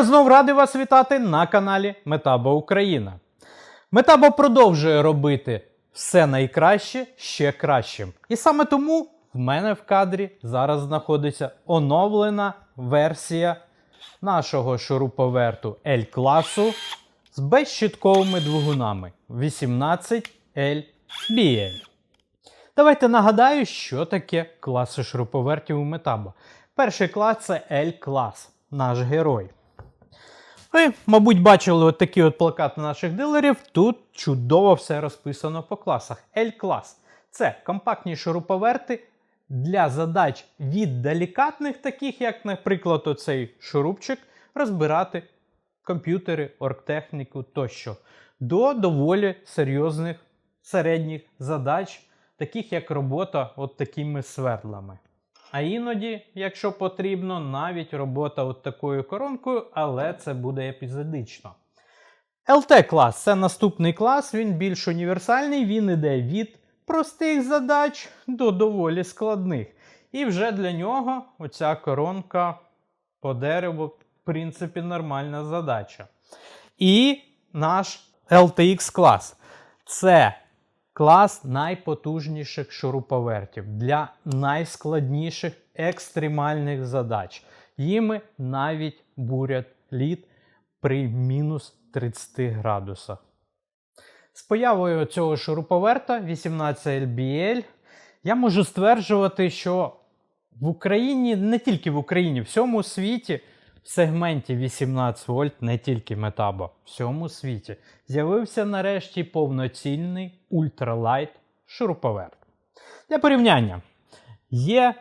Я знов радий вас вітати на каналі Метабо Україна. Метабо продовжує робити все найкраще ще кращим. І саме тому в мене в кадрі зараз знаходиться оновлена версія нашого шуруповерту L класу з безщитковими двигунами 18LBL. Давайте нагадаю, що таке класи шуруповертів у Метабо. Перший клас це L-клас, наш герой. Ви, мабуть, бачили от такі от плакати наших дилерів. Тут чудово все розписано по класах. L-клас це компактні шуруповерти для задач від делікатних, таких як, наприклад, оцей шурупчик, розбирати комп'ютери, оргтехніку тощо, до доволі серйозних середніх задач, таких як робота от такими свердлами. А іноді, якщо потрібно, навіть робота от такою коронкою, але це буде епізодично. LT клас це наступний клас, він більш універсальний, він іде від простих задач до доволі складних. І вже для нього оця коронка по дереву, в принципі, нормальна задача. І наш LTX клас це клас найпотужніших шуруповертів для найскладніших екстремальних задач. Їми навіть бурять лід при мінус 30 градусах. З появою цього шуруповерта 18LBL я можу стверджувати, що в Україні, не тільки в Україні, в всьому світі в сегменті 18 вольт, не тільки Метабо, в всьому світі з'явився нарешті повноцінний ультралайт шуруповерт. Для порівняння є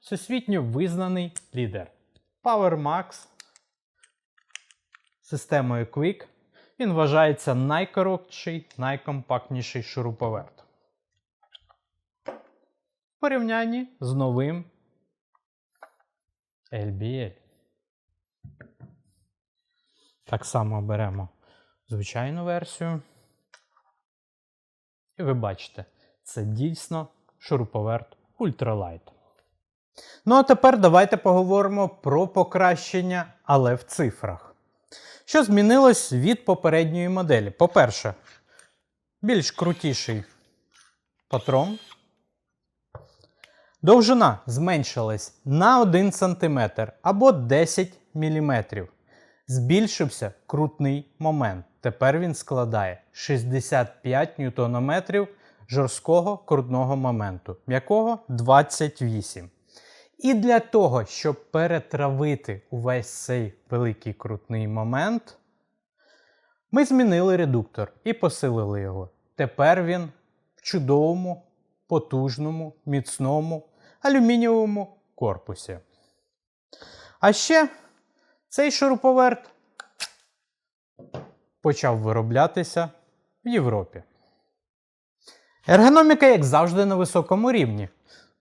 всесвітньо визнаний лідер PowerMax системою Quick. Він вважається найкоротший, найкомпактніший шуруповерт. В порівнянні з новим LBL. Так само беремо звичайну версію. І ви бачите, це дійсно шуруповерт Ultralight. Ну а тепер давайте поговоримо про покращення, але в цифрах. Що змінилось від попередньої моделі? По-перше, більш крутіший патрон. Довжина зменшилась на 1 см або 10 мм. Збільшився крутний момент. Тепер він складає 65 Нм жорсткого крутного моменту, м'якого 28. І для того, щоб перетравити увесь цей великий крутний момент, ми змінили редуктор і посилили його. Тепер він в чудовому, потужному, міцному алюмінієвому корпусі. А ще цей шуруповерт почав вироблятися в Європі. Ергономіка, як завжди, на високому рівні.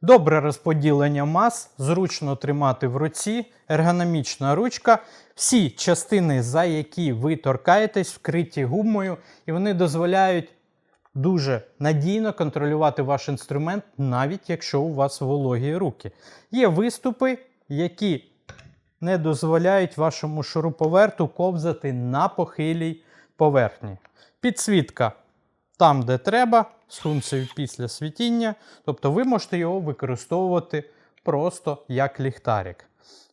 Добре розподілення мас, зручно тримати в руці, ергономічна ручка. Всі частини, за які ви торкаєтесь, вкриті гумою, і вони дозволяють дуже надійно контролювати ваш інструмент, навіть якщо у вас вологі руки. Є виступи, які не дозволяють вашому шуруповерту ковзати на похилій поверхні. Підсвітка там, де треба, з після світіння. Тобто ви можете його використовувати просто як ліхтарик.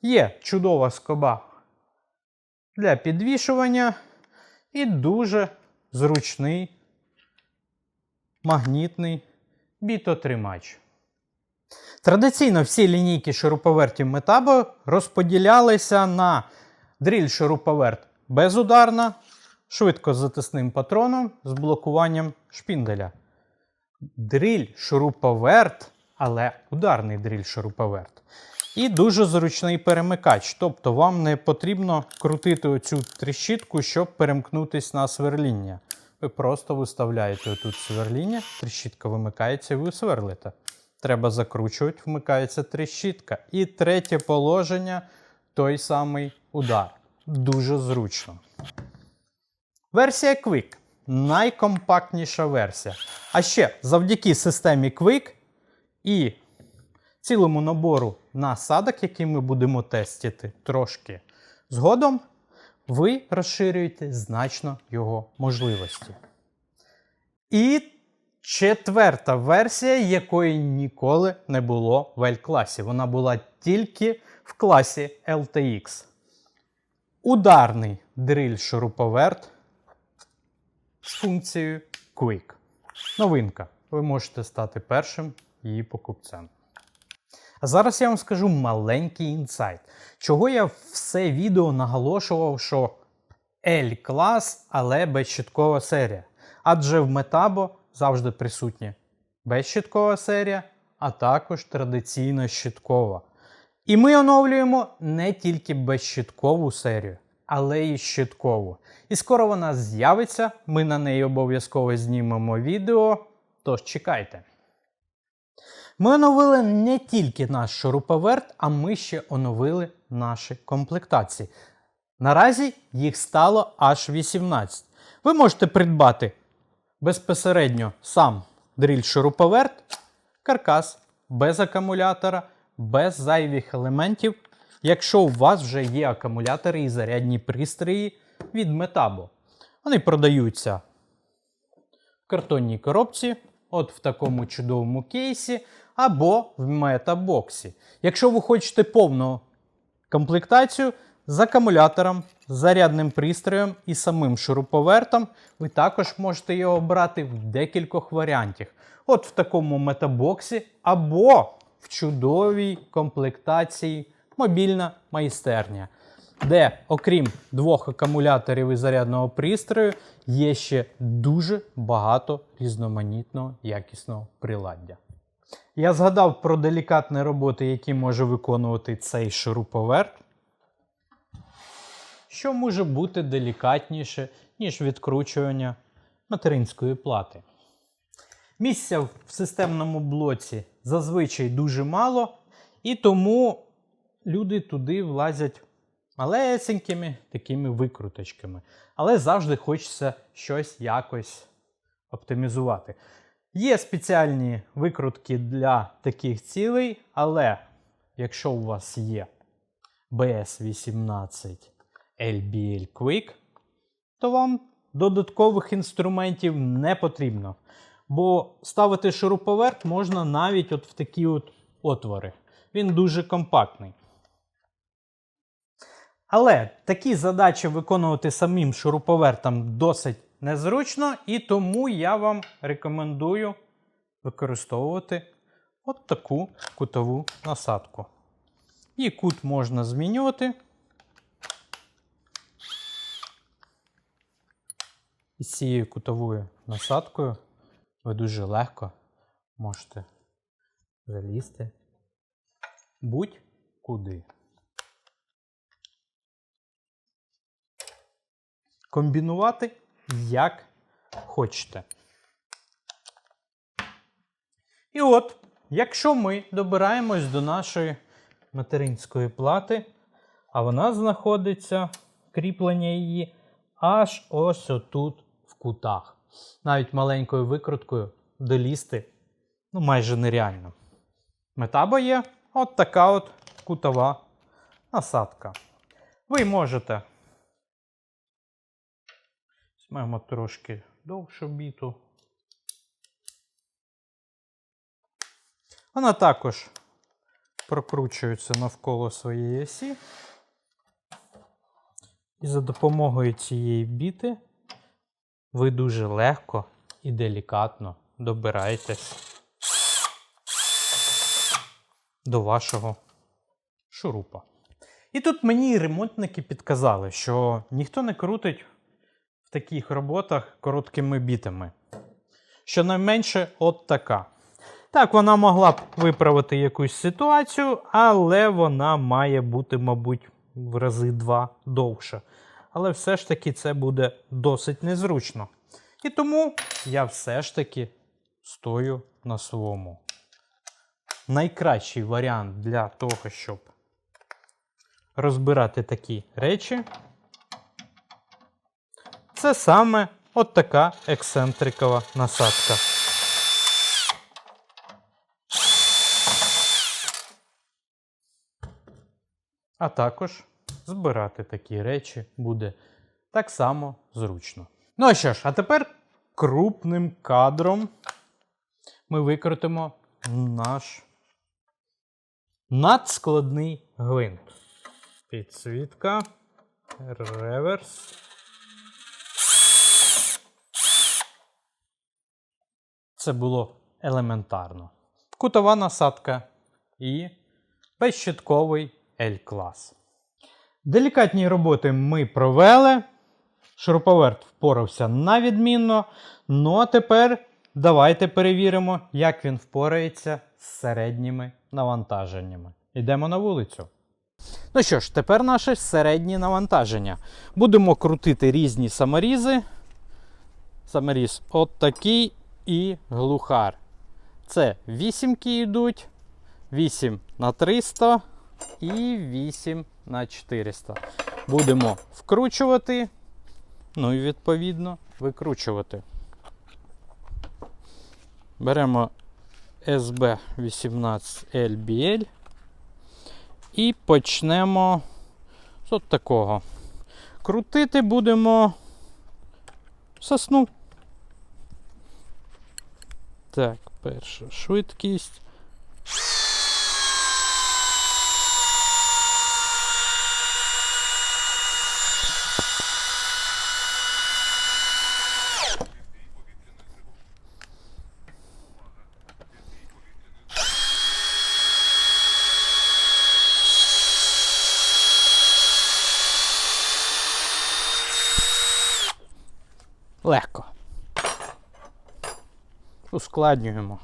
Є чудова скоба для підвішування і дуже зручний магнітний бітотримач. Традиційно всі лінійки шуруповертів Metabo розподілялися на дріль-шуруповерт безударна, швидкозатисним патроном з блокуванням шпінделя. Дріль-шуруповерт, але ударний дріль-шуруповерт. І дуже зручний перемикач. Тобто вам не потрібно крутити оцю тріщітку, щоб перемкнутись на сверління. Ви просто виставляєте тут сверління, тріщітка вимикається і ви сверлите. Треба закручувати, вмикається тріщітка. І третє положення той самий удар. Дуже зручно. Версія Quick найкомпактніша версія. А ще завдяки системі Quick і цілому набору насадок, які ми будемо тестити трошки згодом, ви розширюєте значно його можливості. І четверта версія, якої ніколи не було в L-класі. Вона була тільки в класі LTX. Ударний дриль шуруповерт з функцією Quick. Новинка. Ви можете стати першим її покупцем. А зараз я вам скажу маленький інсайт. Чого я все відео наголошував, що L-клас, але безщиткова серія. Адже в Metabo завжди присутня безщиткова серія, а також традиційна щиткова. І ми оновлюємо не тільки безщиткову серію, але й щиткову. І скоро вона з'явиться, ми на неї обов'язково знімемо відео. Тож чекайте. Ми оновили не тільки наш шуруповерт, а ми ще оновили наші комплектації. Наразі їх стало аж 18. Ви можете придбати безпосередньо сам дріль шуруповерт, каркас без акумулятора, без зайвих елементів, якщо у вас вже є акумулятори і зарядні пристрої від Metabo. Вони продаються в картонній коробці, от в такому чудовому кейсі, або в метабоксі. Якщо ви хочете повну комплектацію з акумулятором, зарядним пристроєм і самим шуруповертом, ви також можете його обрати в декількох варіантах. От в такому метабоксі, або в чудовій комплектації мобільна майстерня, де, окрім двох акумуляторів і зарядного пристрою, є ще дуже багато різноманітного якісного приладдя. Я згадав про делікатні роботи, які може виконувати цей шуруповерт. Що може бути делікатніше, ніж відкручування материнської плати. Місця в системному блоці зазвичай дуже мало, і тому люди туди влазять малесенькими такими викруточками. Але завжди хочеться щось якось оптимізувати. Є спеціальні викрутки для таких цілей, але якщо у вас є BS18 LBL Quick, то вам додаткових інструментів не потрібно. Бо ставити шуруповерт можна навіть от в такі от отвори. Він дуже компактний. Але такі задачі виконувати самим шуруповертом досить незручно, і тому я вам рекомендую використовувати от таку кутову насадку. І кут можна змінювати. І з цією кутовою насадкою ви дуже легко можете залізти будь-куди. Комбінувати як хочете. І от, якщо ми добираємось до нашої материнської плати, а вона знаходиться, кріплення її, аж ось отут кутах. Навіть маленькою викруткою долізти ну, майже нереально. Метаба є от така от кутова насадка. Ви можете Візьмемо трошки довшу біту. Вона також прокручується навколо своєї осі. І за допомогою цієї біти ви дуже легко і делікатно добираєтесь до вашого шурупа. І тут мені ремонтники підказали, що ніхто не крутить в таких роботах короткими бітами. Щонайменше от така. Так, вона могла б виправити якусь ситуацію, але вона має бути, мабуть, в рази два довше. Але все ж таки це буде досить незручно. І тому я все ж таки стою на своєму. Найкращий варіант для того, щоб розбирати такі речі, це саме от така ексцентрикова насадка. А також збирати такі речі буде так само зручно. Ну що ж, а тепер крупним кадром ми викрутимо наш надскладний гвинт. Підсвітка, реверс. Це було елементарно. Кутова насадка і безщитковий L-клас. Делікатні роботи ми провели. Шуруповерт впорався на відмінно. Ну а тепер давайте перевіримо, як він впорається з середніми навантаженнями. Йдемо на вулицю. Ну що ж, тепер наше середнє навантаження. Будемо крутити різні саморізи. Саморіз от такий і глухар. Це 8 йдуть, 8 на 300 і 8 на 400. Будемо вкручувати, ну і відповідно викручувати. Беремо SB 18 LBL і почнемо з от такого. Крутити будемо сосну. Так, перша швидкість. Легко. Ускладнюємо.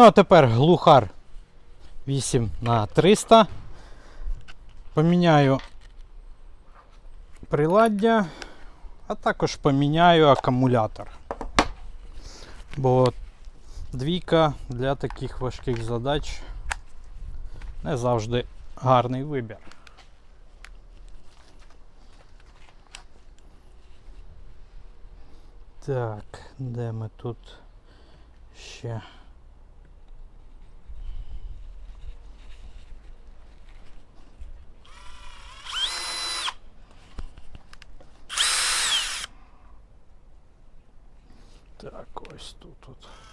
Ну, а тепер глухар 8 на 300. Поміняю приладдя, а також поміняю акумулятор. Бо двійка для таких важких задач не завжди гарний вибір. Так, де ми тут ще? Так, ось тут. От.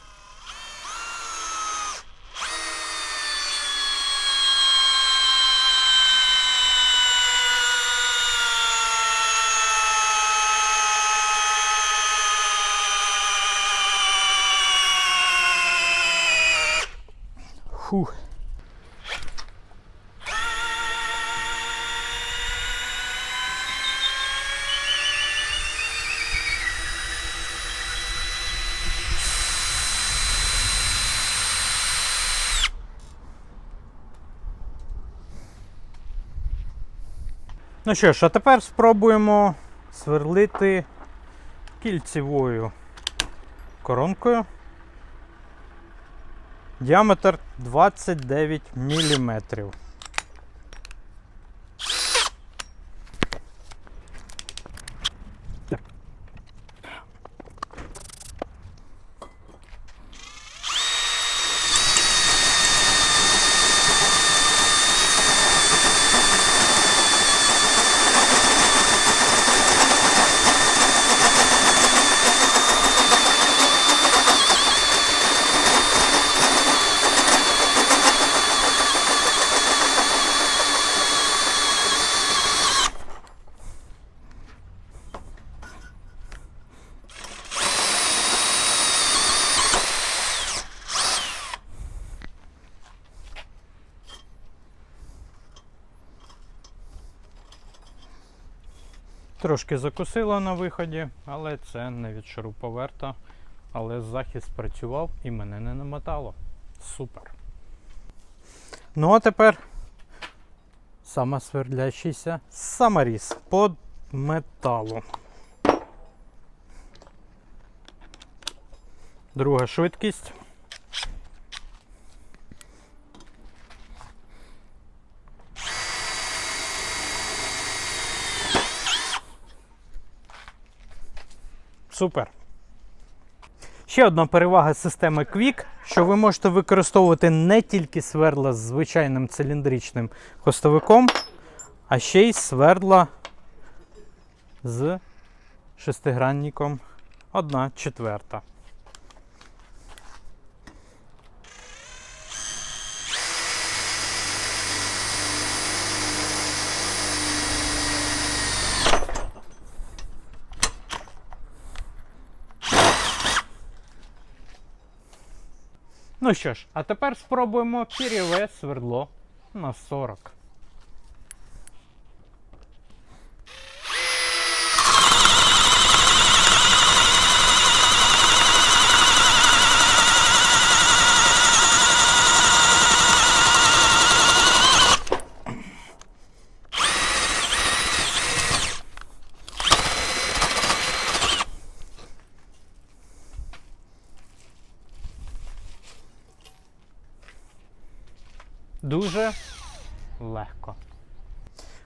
Ну що ж, а тепер спробуємо сверлити кільцевою коронкою. Діаметр 29 мм. Трошки закусило на виході, але це не від шуруповерта, але захист працював і мене не намотало. Супер. Ну а тепер самосвердлящийся саморіз под металу. Друга швидкість. Супер. Ще одна перевага системи Quick, що ви можете використовувати не тільки свердла з звичайним циліндричним хостовиком, а ще й свердла з шестигранником 1 четверта. Ну що ж, а тепер спробуємо переве свердло на 40. Дуже легко.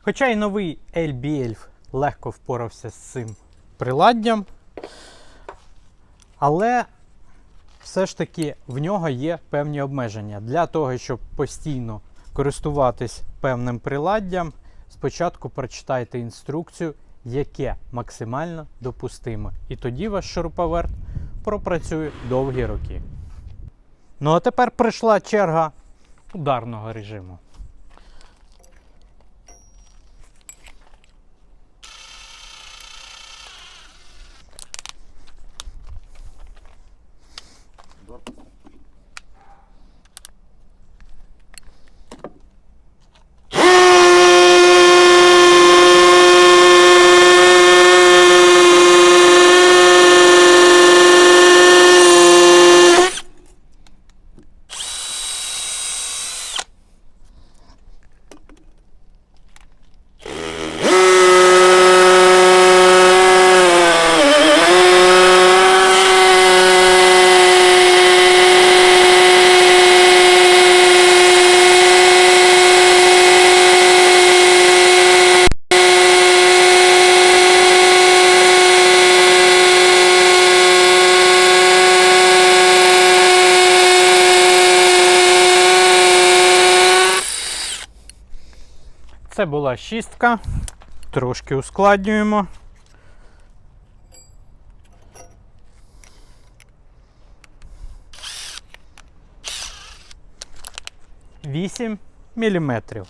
Хоча й новий LB-Elf легко впорався з цим приладдям, але все ж таки в нього є певні обмеження. Для того, щоб постійно користуватись певним приладдям, спочатку прочитайте інструкцію, яке максимально допустимо. І тоді ваш шуруповерт пропрацює довгі роки. Ну а тепер прийшла черга ударного режиму. Була шістка. Трошки ускладнюємо. Вісім міліметрів.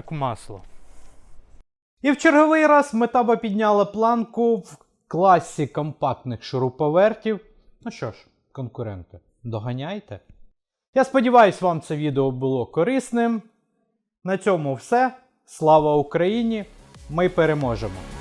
Як масло. І в черговий раз Метаба підняла планку в класі компактних шуруповертів. Ну що ж, конкуренти, доганяйте. Я сподіваюся, вам це відео було корисним. На цьому все. Слава Україні! Ми переможемо!